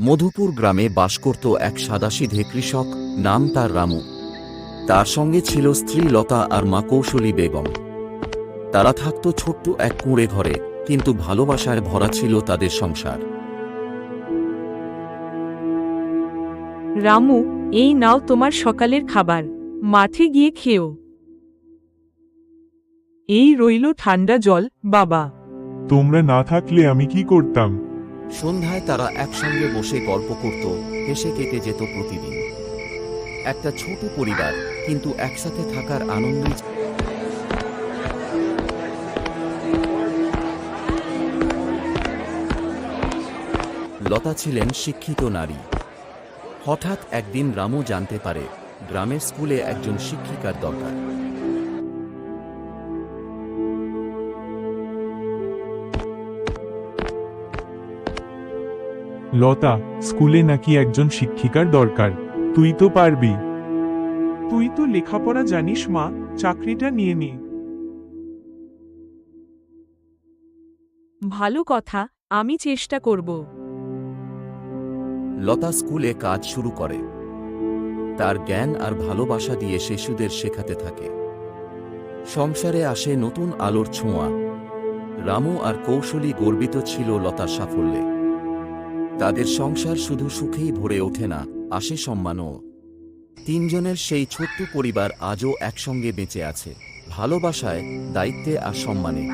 মধুপুর গ্রামে বাস করত এক সাদাসিধে কৃষক নাম তার রামু। তার সঙ্গে ছিল স্ত্রী লতা আর মা কৌশলী বেগম। তারা থাকত ছোট্ট এক কুঁড়ে ঘরে কিন্তু ভালোবাসায় ভরা ছিল তাদের সংসার। রামু এই নাও তোমার সকালের খাবার মাঠে গিয়ে খেও। এই রইল ঠান্ডা জল বাবা। তোমরা না থাকলে আমি কি করতাম? সন্ধ্যায় তারা একসঙ্গে বসে গল্প করত, হেসে কেটে যেত প্রতিদিন। একটা ছোট পরিবার, কিন্তু একসাথে থাকার আনন্দই লতা ছিলেন শিক্ষিত নারী। হঠাৎ একদিন রামু জানতে পারে, গ্রামের স্কুলে একজন শিক্ষিকার দরকার। লতা স্কুলে নাকি একজন শিক্ষিকার দরকার। তুই তো পারবি। তুই তো লেখাপড়া জানিস মা। চাকরিটা নিয়ে নি। ভালো কথা আমি চেষ্টা করব। লতা স্কুলে কাজ শুরু করে। তার জ্ঞান আর ভালোবাসা দিয়ে শিশুদের শেখাতে থাকে। সংসারে আসে নতুন আলোর ছোঁয়া। রামু আর কৌশলী গর্বিত ছিল লতার সাফল্যে। তাদের সংসার শুধু সুখেই ভরে ওঠে না, আসে সম্মানও। তিনজনের সেই ছোট্ট পরিবার আজও একসঙ্গে বেঁচে আছে, ভালোবাসায়, দায়িত্বে আর সম্মানে।